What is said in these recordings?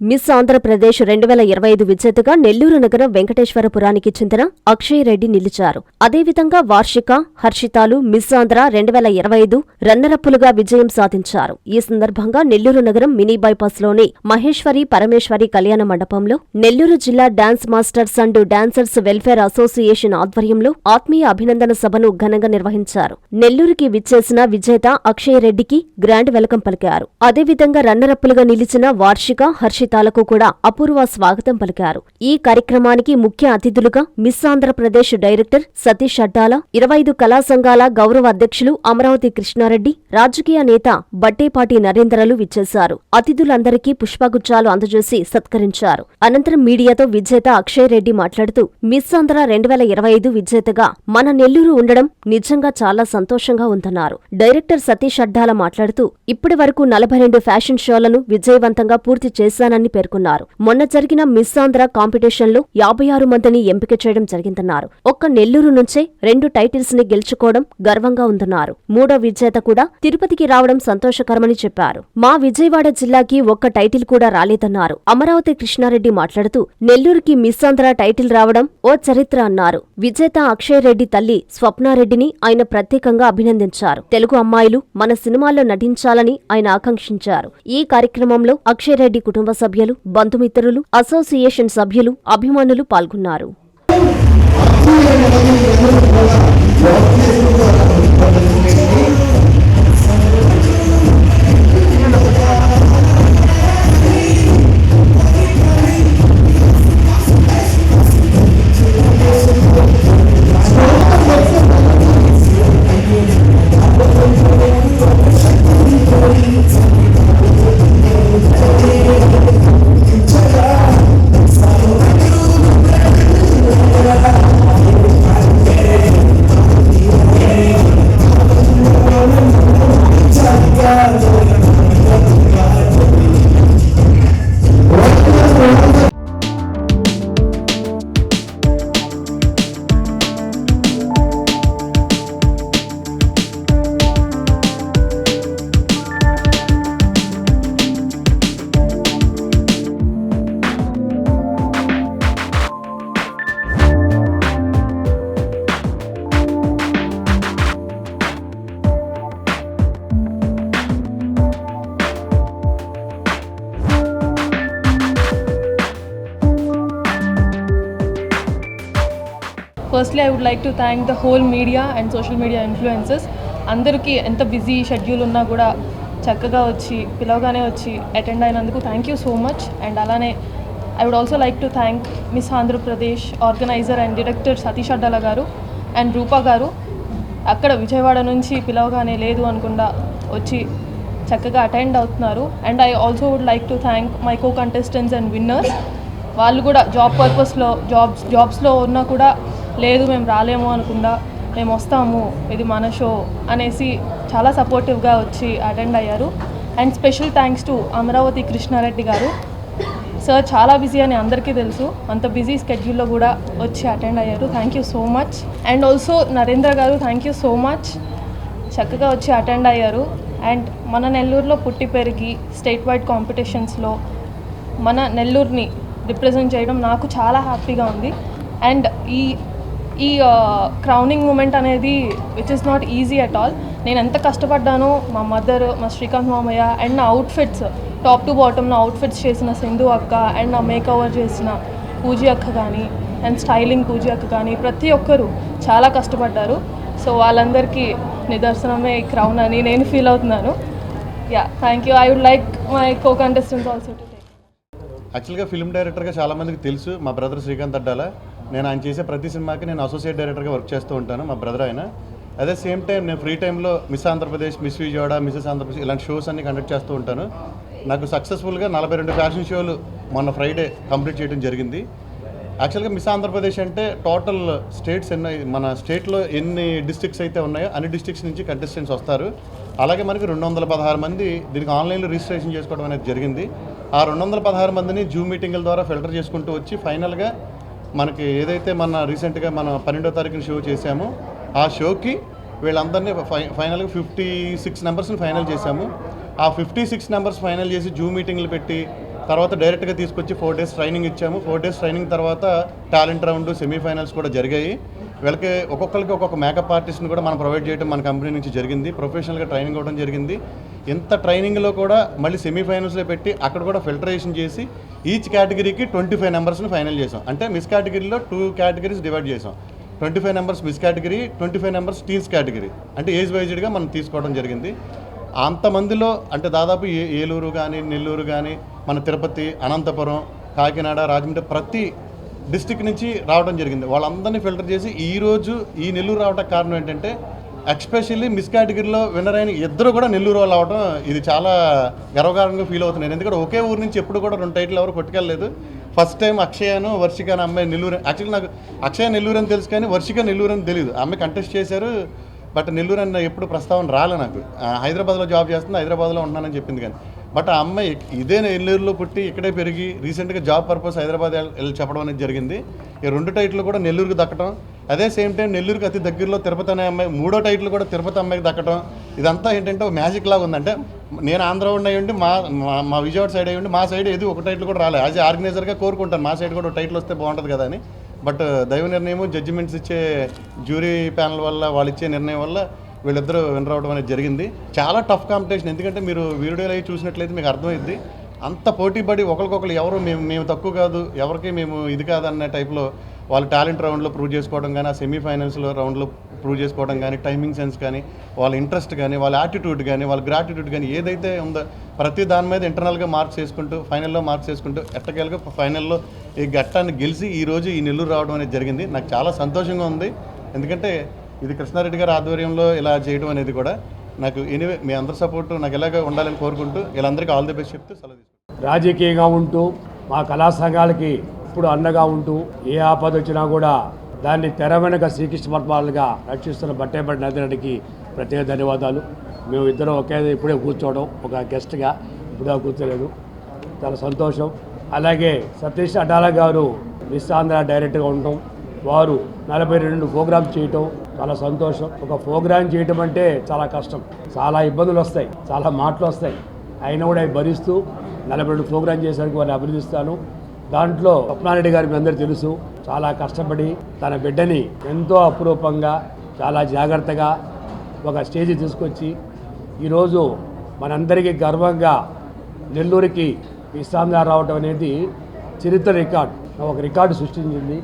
Miss Andhra Pradesh రెండు వేల ఇరవై ఐదు విజేతగా నెల్లూరు నగరం వెంకటేశ్వరపురానికి చెందిన అక్షయ్ రెడ్డి నిలిచారు. అదేవిధంగా వార్షిక హర్షితాలు మిస్ ఆంధ్ర రెండు వేల ఇరవై ఐదు రన్నరప్పులుగా విజయం సాధించారు. ఈ సందర్భంగా నెల్లూరు నగరం మినీ బైపాస్లోని మహేశ్వరి పరమేశ్వరి కళ్యాణ మండపంలో నెల్లూరు జిల్లా dance masters and dancers welfare association ఆధ్వర్యంలో ఆత్మీయ అభినందన సభను ఘనంగా నిర్వహించారు. నెల్లూరుకి విచ్చేసిన విజేత అక్షయ్ రెడ్డికి గ్రాండ్ వెల్కం పలికారు. అదేవిధంగా రన్నరప్పులుగా నిలిచిన వార్షిక హర్షితాలకు కూడా అపూర్వ స్వాగతం పలికారు. ఈ కార్యక్రమానికి ముఖ్య అతిథులుగా మిస్ ఆంధ్రప్రదేశ్ డైరెక్టర్ సతీష్ అడ్డాల ఇరవై ఐదు కళా సంఘాల గౌరవ అధ్యక్షులు అమరావతి కృష్ణారెడ్డి రాజకీయ నేత బట్టేపాటి నరేంద్రలు విచ్చేశారు. అతిథులందరికీ పుష్పగుచ్చాలు అందజేసి సత్కరించారు. అనంతరం మీడియాతో విజేత అక్షయ్ రెడ్డి మాట్లాడుతూ మిస్ ఆంధ్ర రెండు వేల ఇరవై ఐదు విజేతగా మన నెల్లూరు ఉండడం నిజంగా చాలా సంతోషంగా ఉందన్నారు. డైరెక్టర్ సతీష్ అడ్డాల మాట్లాడుతూ ఇప్పటి వరకు నలభై రెండు ఫ్యాషన్ షోలను విజయవంతంగా పూర్తి చేశానని పేర్కొన్నారు. మొన్న జరిగిన మిస్ ఆంధ్ర కాంపిటీషన్లో యాభై ఆరు మందిని ఎంపిక చేయడం జరిగిందన్నారు. ఒక్క నెల్లూరు నుంచే రెండు టైటిల్స్ని గెలుచుకోవడం గర్వంగా ఉందన్నారు. మూడో విజేత కూడా తిరుపతికి రావడం సంతోషకరమని చెప్పారు. మా విజయవాడ జిల్లాకి ఒక్క టైటిల్ కూడా రాలేదన్నారు. అమరావతి కృష్ణారెడ్డి మాట్లాడుతూ నెల్లూరుకి మిస్ ఆంధ్ర టైటిల్ రావడం ఓ చరిత్ర అన్నారు. విజేత అక్షయ్ రెడ్డి తల్లి స్వప్నారెడ్డిని ఆయన ప్రత్యేకంగా అభినందించారు. తెలుగు అమ్మాయిలు మన సినిమాల్లో నటించాలని ఆయన ఆకాంక్షించారు. ఈ కార్యక్రమంలో అక్షయ్ రెడ్డి కుటుంబ సభ్యులు బంధుమిత్రులు అసోసియేషన్ సభ్యులు అభిమానులు పాల్గొన్నారు. Firstly I would like to thank the whole media and social media influences అందరికీ ఎంత బిజీ షెడ్యూల్ ఉన్నా కూడా చక్కగా వచ్చి పిలవగానే వచ్చి అటెండ్ అయినందుకు thank you so much and అలానే I would also like to thank miss Andhra Pradesh organiser and director Satish Addala garu and Rupa గారు. అక్కడ విజయవాడ నుంచి పిలవగానే లేదు అనుకుండా వచ్చి చక్కగా అటెండ్ అవుతున్నారు. And I also would like to thank my co contestants and winners వాళ్ళు కూడా జాబ్ పర్పస్లో జాబ్స్ జాబ్స్లో ఉన్నా కూడా లేదు మేము రాలేము అనుకుండా మేము వస్తాము ఇది మన షో అనేసి చాలా సపోర్టివ్గా వచ్చి అటెండ్ అయ్యారు. And special thanks to Amaravati Krishna Reddy garu. Sir చాలా బిజీ అని అందరికీ తెలుసు. అంత బిజీ స్కెడ్యూల్లో కూడా వచ్చి అటెండ్ అయ్యారు. Thank you so much and also Narendra garu thank you so much చక్కగా వచ్చి అటెండ్ అయ్యారు. అండ్ మన నెల్లూరులో పుట్టి పెరిగి స్టేట్ వైడ్ కాంపిటీషన్స్లో మన నెల్లూరుని రిప్రజెంట్ చేయడం నాకు చాలా హ్యాపీగా ఉంది. అండ్ ఈ ఈ క్రౌనింగ్ మూమెంట్ అనేది which is not easy at all నేను ఎంత కష్టపడ్డానో మా మదర్ మా శ్రీకాంత్ మామయ్య అండ్ నా అవుట్ఫిట్స్ టాప్ టు బాటమ్ నా అవుట్ఫిట్స్ చేసిన సింధు అక్క అండ్ నా మేకవర్ చేసిన పూజీ అక్క కానీ అండ్ స్టైలింగ్ పూజీ అక్క కానీ ప్రతి ఒక్కరూ చాలా కష్టపడ్డారు. సో వాళ్ళందరికీ నిదర్శనమే ఈ క్రౌన్ అని నేను ఫీల్ అవుతున్నాను. Yeah thank you I would like my co contestants also to take యాక్చువల్గా ఫిల్మ్ డైరెక్టర్గా చాలామందికి తెలుసు. మా బ్రదర్ శ్రీకాంత్ అడ్డాల. నేను ఆయన చేసే ప్రతి సినిమాకి నేను అసోసియేట్ డైరెక్టర్గా వర్క్ చేస్తూ ఉంటాను మా బ్రదర్ ఆయన. అదే సేమ్ టైం నేను ఫ్రీ టైంలో miss Andhra Pradesh miss Vijayawada Mrs Andhra Pradesh ఇలాంటి షోస్ అన్ని కండక్ట్ చేస్తూ ఉంటాను. నాకు సక్సెస్ఫుల్గా నలభై రెండు ఫ్యాషన్ షోలు మొన్న ఫ్రైడే కంప్లీట్ చేయడం జరిగింది. యాక్చువల్గా మిస్ ఆంధ్రప్రదేశ్ అంటే టోటల్ స్టేట్స్ ఎన్ని మన స్టేట్లో ఎన్ని డిస్ట్రిక్ట్స్ అయితే ఉన్నాయో అన్ని డిస్ట్రిక్ట్స్ నుంచి కంటెస్టెంట్స్ వస్తారు. అలాగే మనకి రెండు వందల పదహారు మంది దీనికి ఆన్లైన్లో రిజిస్ట్రేషన్ చేసుకోవడం అనేది జరిగింది. ఆ రెండు వందల పదహారు మందిని జూమ్ మీటింగ్ల ద్వారా ఫిల్టర్ చేసుకుంటూ వచ్చి ఫైనల్గా మనకి ఏదైతే మన రీసెంట్గా మనం పన్నెండో తారీఖున షో చేశామో ఆ షోకి వీళ్ళందరినీ ఫై ఫైనల్గా ఫిఫ్టీ సిక్స్ నెంబర్స్ని ఫైనల్ చేశాము. ఆ ఫిఫ్టీ సిక్స్ నెంబర్స్ ఫైనల్ చేసి జూమ్ మీటింగ్లు పెట్టి తర్వాత డైరెక్ట్గా తీసుకొచ్చి ఫోర్ డేస్ ట్రైనింగ్ ఇచ్చాము. ఫోర్ డేస్ ట్రైనింగ్ తర్వాత టాలెంట్ రౌండ్ సెమీఫైనల్స్ కూడా జరిగాయి. వీళ్ళకి ఒక్కొక్కరికి ఒక్కొక్క మేకప్ ఆర్టిస్ట్ని కూడా మనం ప్రొవైడ్ చేయడం మన కంపెనీ నుంచి జరిగింది. ప్రొఫెషనల్గా ట్రైనింగ్ ఇవ్వడం జరిగింది. ఇంత ట్రైనింగ్లో కూడా మళ్ళీ సెమీఫైనల్స్లో పెట్టి అక్కడ కూడా ఫిల్టరేషన్ చేసి ఈచ్ కేటగిరీకి ట్వంటీ ఫైవ్ నెంబర్స్ని ఫైనల్ చేసాం. అంటే మిస్ కేటగిరీలో టూ కేటగిరీస్ డివైడ్ చేసాం. Twenty five numbers miss category twenty five numbers teens category అంటే ఏజ్ వైజ్డ్గా మనం తీసుకోవడం జరిగింది. అంతమందిలో అంటే దాదాపు ఏ ఏలూరు కానీ నెల్లూరు కానీ మన తిరుపతి అనంతపురం కాకినాడ రాజమండ్రి ప్రతి డిస్టిక్ నుంచి రావడం జరిగింది. వాళ్ళందరినీ ఫిల్టర్ చేసి ఈరోజు ఈ నెల్లూరు రావడానికి కారణం ఏంటంటే ఎక్స్పెషల్లీ మిస్ కేటగిరీలో విన్నర్ అయిన ఇద్దరు కూడా నెల్లూరు వాళ్ళు అవడం ఇది చాలా గర్వకారంగా ఫీల్ అవుతున్నాను ఎందుకంటే ఒకే ఊరు నుంచి ఎప్పుడు కూడా రెండు టైటిల్ ఎవరు పట్టుకెళ్ళలేదు ఫస్ట్ టైం అక్షయను వర్షిక అనే అమ్మాయి నెల్లూరు యాక్చువల్లీ నాకు అక్షయ నెల్లూరు అని తెలుసు కానీ వర్షిక నెల్లూరు అని తెలియదు ఆమె కంటెస్ట్ చేశారు బట్ నెల్లూరు అన్న ఎప్పుడు ప్రస్తావన రాలే నాకు. ఆ, హైదరాబాద్లో జాబ్ చేస్తుంది హైదరాబాద్లో ఉన్నానని చెప్పింది కానీ. బట్ ఆ అమ్మాయి ఇదే నెల్లూరులో పుట్టి ఇక్కడే పెరిగి రీసెంట్గా జాబ్ పర్పస్ హైదరాబాద్ వెళ్ళి చెప్పడం అనేది జరిగింది. ఈ రెండు టైట్లు కూడా నెల్లూరుకి దక్కడం అదే సేమ్ టైం నెల్లూరుకి అతి దగ్గరలో తిరుపతి అనే అమ్మాయి మూడో టైటిల్ కూడా తిరుపతి అమ్మాయికి దక్కడం ఇదంతా ఏంటంటే ఒక మ్యాజిక్ లాగా ఉందంటే నేను ఆంధ్ర ఉండి అయ్యండి మా మా- మా విజయవాడ సైడ్ అయ్యండి మా సైడ్ ఏది ఒక టైటిల్ కూడా రాలేదు యాజ్ ఆర్గనైజర్గా కోరుకుంటాను మా సైడ్ కూడా టైటిల్ వస్తే బాగుంటుంది కదా అని. బట్ uh, దైవ నిర్ణయం జడ్జిమెంట్స్ ఇచ్చే జ్యూరీ ప్యానల్ వల్ల వాళ్ళు ఇచ్చే నిర్ణయం వల్ల వీళ్ళిద్దరూ విన్ రావడం అనేది జరిగింది. చాలా టఫ్ కాంపిటీషన్ ఎందుకంటే మీరు వీడియోలు అవి చూసినట్లయితే మీకు అర్థమైంది అంత పోటీ పడి ఒకరికొకరు ఎవరు మేము మేము తక్కువ కాదు ఎవరికి మేము ఇది కాదు టైప్లో వాళ్ళు టాలెంట్ రౌండ్లో ప్రూవ్ చేసుకోవడం కానీ ఆ సెమీఫైనల్స్లో రౌండ్లో ప్రూవ్ చేసుకోవడం కానీ టైమింగ్ సెన్స్ కానీ వాళ్ళ ఇంట్రెస్ట్ కానీ వాళ్ళ యాటిట్యూడ్ కానీ వాళ్ళ గ్రాటిట్యూడ్ కానీ ఏదైతే ఉందో ప్రతి దాని మీద ఇంటర్నల్గా మార్క్స్ చేసుకుంటూ ఫైనల్లో మార్క్స్ చేసుకుంటూ ఎట్టకేలుగా ఫైనల్లో ఈ ఘట్టాన్ని గెలిచి ఈ రోజు ఈ నెల్లూరు రావడం అనేది జరిగింది. నాకు చాలా సంతోషంగా ఉంది. ఎందుకంటే ఇది కృష్ణారెడ్డి గారి ఆధ్వర్యంలో ఇలా చేయడం అనేది కూడా నాకు ఎనీవే మీ అందరి సపోర్ట్ నాకు ఎలాగ ఉండాలని కోరుకుంటూ వీళ్ళందరికీ ఆల్ ది బెస్ట్ చెప్తూ సెలవు తీసుకుంటాను రాజకీయంగా ఉంటూ మా కళా సంఘాలకి ఎప్పుడు అండగా ఉంటూ ఏ ఆపద వచ్చినా కూడా దాన్ని తెర వెనక శ్రీకృష్ణ పద్మాలుగా రక్షిస్తున్న బట్టేపల్లి నదిరెడ్డికి ప్రత్యేక ధన్యవాదాలు. మేము ఇద్దరం ఒకే ఇప్పుడే కూర్చోవడం ఒక గెస్ట్గా ఇప్పుడే కూర్చోలేదు. చాలా సంతోషం. అలాగే సతీష్ అడ్డాల గారు మిస్ ఆంధ్ర డైరెక్ట్గా ఉండటం వారు నలభై రెండు ప్రోగ్రామ్ చేయటం చాలా సంతోషం. ఒక ప్రోగ్రామ్ చేయటం అంటే చాలా కష్టం. చాలా ఇబ్బందులు వస్తాయి. చాలా మాటలు వస్తాయి. అయినా కూడా అవి భరిస్తూ నలభై రెండు ప్రోగ్రామ్ చేసేందుకు వారిని అభినందిస్తాను. దాంట్లో స్వప్నారెడ్డి గారి మీ అందరూ తెలుసు. చాలా కష్టపడి తన బిడ్డని ఎంతో అపురూపంగా చాలా జాగ్రత్తగా ఒక స్టేజ్ తీసుకొచ్చి ఈరోజు మనందరికీ గర్వంగా నెల్లూరుకి విశ్రాంతి రావటం అనేది చరిత్ర రికార్డ్. ఒక రికార్డు సృష్టించింది.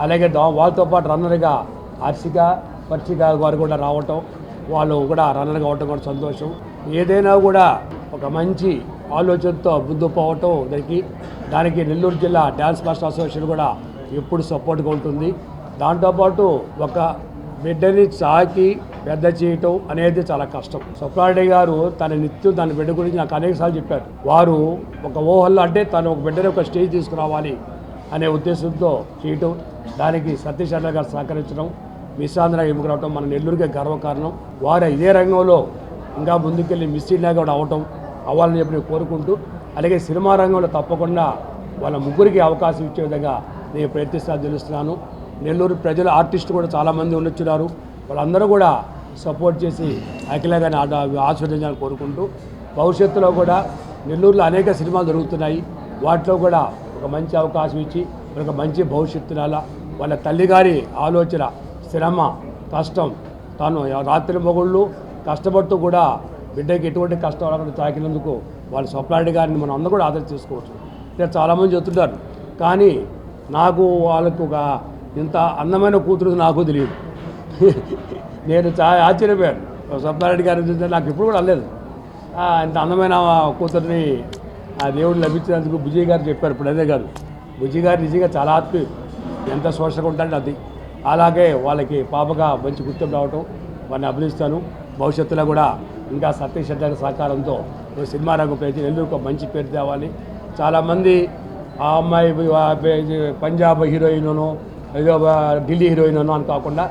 అలాగే దా వాళ్ళతో పాటు రన్నర్గా హర్షిక పర్షిక వారు కూడా రావటం. వాళ్ళు కూడా రన్నర్గా అవటం కూడా సంతోషం. ఏదైనా కూడా ఒక మంచి ఆలోచనతో ముందు పోవటం దానికి దానికి నెల్లూరు జిల్లా డ్యాన్స్ మాస్టర్ అసోసియేషన్ కూడా ఎప్పుడు సపోర్ట్గా ఉంటుంది. దాంతోపాటు ఒక బిడ్డని సాకి పెద్ద చేయటం అనేది చాలా కష్టం. స్వప్నారెడ్డి గారు తన నిత్యం తన బిడ్డ గురించి నాకు అనేకసార్లు చెప్పారు. వారు ఒక ఊహల్లో అంటే తను ఒక బిడ్డని ఒక స్టేజ్ తీసుకురావాలి అనే ఉద్దేశంతో చేయటం దానికి సతీష్ అన్న గారు సహకరించడం మిస్సాంధ్ర ఎముకరావటం మన నెల్లూరుకే గర్వకారణం. వారు ఇదే రంగంలో ఇంకా ముందుకెళ్ళి మిస్ ఇండియా కూడా అవటం అవ్వాలని చెప్పి నేను కోరుకుంటూ అలాగే సినిమా రంగంలో తప్పకుండా వాళ్ళ ముగ్గురికి అవకాశం ఇచ్చే విధంగా నేను ప్రయత్నిస్తా తెలుస్తున్నాను. నెల్లూరు ప్రజలు ఆర్టిస్టు కూడా చాలామంది ఉండొచ్చున్నారు. వాళ్ళందరూ కూడా సపోర్ట్ చేసి అఖిల గారిని ఆశీర్వదించాలని కోరుకుంటూ భవిష్యత్తులో కూడా నెల్లూరులో అనేక సినిమాలు జరుగుతున్నాయి. వాటిలో కూడా ఒక మంచి అవకాశం ఇచ్చి ఒక మంచి భవిష్యత్తునాల వాళ్ళ తల్లిగారి ఆలోచన శ్రమ కష్టం తాను రాత్రి మొగుళ్ళు కష్టపడుతూ కూడా బిడ్డకి ఎటువంటి కష్టం రాకుండా తాకినందుకు వాళ్ళ సొప్లాంటి గారిని మనం అందరూ కూడా ఆదరి చేసుకోవచ్చు. ఇలా చాలామంది చెప్తుంటారు. కానీ నాకు వాళ్ళకు ఒక ఇంత అందమైన కూతురు నాకు తెలియదు. నేను చాలా ఆశ్చర్యపోయాను. స్వప్నారెడ్డి గారి చూస్తే నాకు ఇప్పుడు కూడా అల్లేదు ఇంత అందమైన కూతురిని ఆ దేవుడు లభించినందుకు బుజీ గారు చెప్పారు. ఇప్పుడు అదే గారు బుజీ గారు నిజంగా చాలా ఆత్మీయుడు ఎంత శోషగా ఉంటాడు అది. అలాగే వాళ్ళకి పాపగా మంచి గుర్తింపు రావటం వారిని అభినందిస్తాను. భవిష్యత్తులో కూడా ఇంకా సతీష్ రెడ్డి సహకారంతో సినిమా రంగు ప్రయత్నం ఎందుకు ఒక మంచి పేరు తేవాలి. చాలామంది ఆ అమ్మాయి పంజాబ్ హీరోయిన్ను ఏదో ఢిల్లీ హీరోయిన్ అని కాకుండా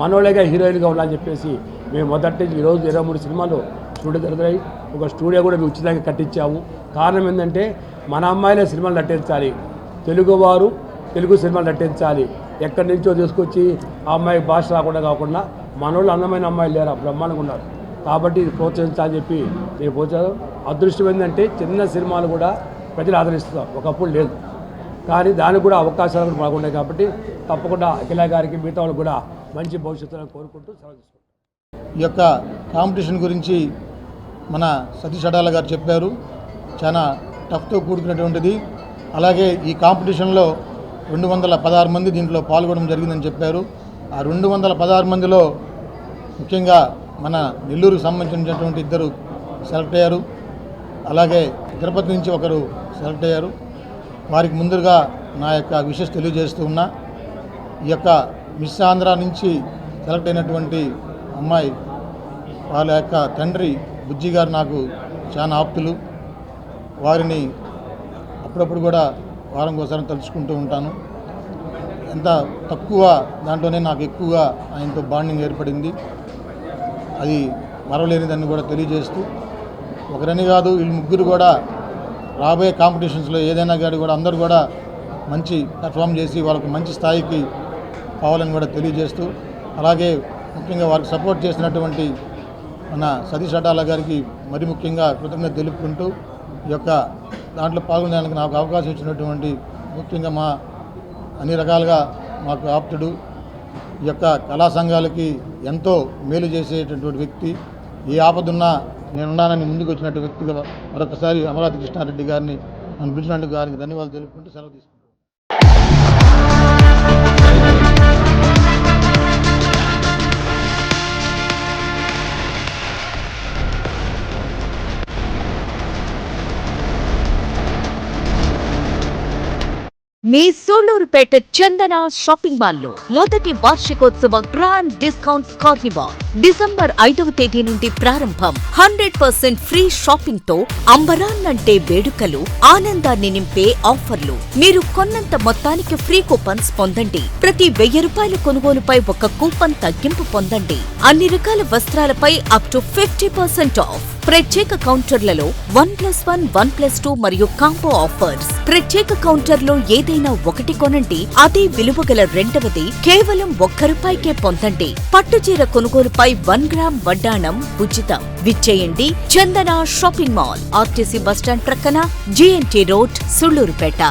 మనోళ్ళగా హీరోయిన్గా ఉండాలని చెప్పేసి మేము మొదటి నుంచి ఈరోజు ఇరవై మూడు సినిమాలు స్టూడియో జరుగుతాయి ఒక స్టూడియో కూడా మేము ఉచితంగా కట్టించాము. కారణం ఏంటంటే మన అమ్మాయిలే సినిమాలు నటించాలి. తెలుగువారు తెలుగు సినిమాలు నటించాలి. ఎక్కడి నుంచో తీసుకొచ్చి ఆ అమ్మాయి భాష రాకుండా కాకుండా మనోళ్ళు అందమైన అమ్మాయిలు లేరా? బ్రహ్మాండంగా ఉన్నారు. కాబట్టి ఇది ప్రోత్సహించాలని చెప్పి నేను ప్రోత్సాహం అదృష్టం ఏంటంటే చిన్న సినిమాలు కూడా ప్రజలు ఆదరిస్తున్నారు. ఒకప్పుడు లేదు. కానీ దానికి కూడా అవకాశాలు కూడా బాగున్నాయి కాబట్టి తప్పకుండా అఖిల గారికి మిగతా వాళ్ళు కూడా మంచి భవిష్యత్తులో కోరుకుంటూ సెలవు ఈ యొక్క కాంపిటీషన్ గురించి మన సతీష్ అడాల గారు చెప్పారు. చాలా టఫ్తో కూడుకున్నటువంటిది. అలాగే ఈ కాంపిటీషన్లో రెండు వందల పదహారు మంది దీంట్లో పాల్గొనడం జరిగిందని చెప్పారు. ఆ రెండు వందల పదహారు మందిలో ముఖ్యంగా మన నెల్లూరుకు సంబంధించినటువంటి ఇద్దరు సెలెక్ట్ అయ్యారు. అలాగే తిరుపతి నుంచి ఒకరు సెలెక్ట్ అయ్యారు. వారికి ముందుగా నా యొక్క విషెస్ తెలియజేస్తూ ఉన్నా ఈ యొక్క మిస్ ఆంధ్ర నుంచి సెలెక్ట్ అయినటువంటి అమ్మాయి వాళ్ళ యొక్క తండ్రి బుజ్జి గారు నాకు చాలా ఆప్తులు. వారిని అప్పుడప్పుడు కూడా వారం కోసం తలుచుకుంటూ ఉంటాను. ఎంత తక్కువ దాంట్లోనే నాకు ఎక్కువగా ఆయనతో బాండింగ్ ఏర్పడింది. అది మరవలేనిదని కూడా తెలియజేస్తూ ఒకరని కాదు వీళ్ళు ముగ్గురు కూడా రాబోయే కాంపిటీషన్స్లో ఏదైనా కానీ కూడా అందరూ కూడా మంచి పెర్ఫామ్ చేసి వాళ్ళకు మంచి స్థాయికి కావాలని కూడా తెలియజేస్తూ అలాగే ముఖ్యంగా వారికి సపోర్ట్ చేసినటువంటి మన సతీష్ అటాల గారికి మరి ముఖ్యంగా కృతజ్ఞత తెలుపుకుంటూ ఈ యొక్క దాంట్లో పాల్గొనడానికి నాకు అవకాశం ఇచ్చినటువంటి ముఖ్యంగా మా అన్ని రకాలుగా మాకు ఆప్తుడు ఈ యొక్క కళా సంఘాలకి ఎంతో మేలు చేసేటటువంటి వ్యక్తి. ఏ ఆపదున్నా నేనున్నానని ముందుకు వచ్చినట్టు వ్యక్తిగా మరొకసారి అమరావతి కృష్ణారెడ్డి గారిని నన్ను పిలిచినందుకు గారికి ధన్యవాదాలు తెలుపుకుంటూ సెలవు తీసుకుంటాను మీ సూళ్ళూరుపేట చందన షాపింగ్ మాల్లో మొదటి వార్షికోత్సవ గ్రాండ్ డిస్కౌంట్ కార్నివాల్ డిసెంబర్ ఐదవ తేదీ నుండి ప్రారంభం. హండ్రెడ్ పర్సెంట్ ఫ్రీ షాపింగ్తో అంబరాన్నంటే వేడుకలు ఆనందాన్ని నింపే ఆఫర్లు. మీరు కొన్నంత మొత్తానికి ఫ్రీ కూపన్స్ పొందండి. ప్రతి వెయ్యి రూపాయల కొనుగోలుపై ఒక కూపన్ తగ్గింపు పొందండి. అన్ని రకాల వస్త్రాలపై up to fifty percent off ప్రత్యేక కౌంటర్లలో one plus one one plus two మరియు కాంబో ఆఫర్స్. ప్రత్యేక కౌంటర్లో ఏదైనా ఒకటి కొనండి అదే విలువ గల రెండవది కేవలం ఒక్క రూపాయికే పొందండి. పట్టుచీర కొనుగోలుపై వన్ గ్రామ్ వడ్డాణం ఉచితం. విచ్చేయండి Chandana shopping mall RTC bus stand ప్రక్కన జీఎన్టీ రోడ్ సుళ్ళూరుపేట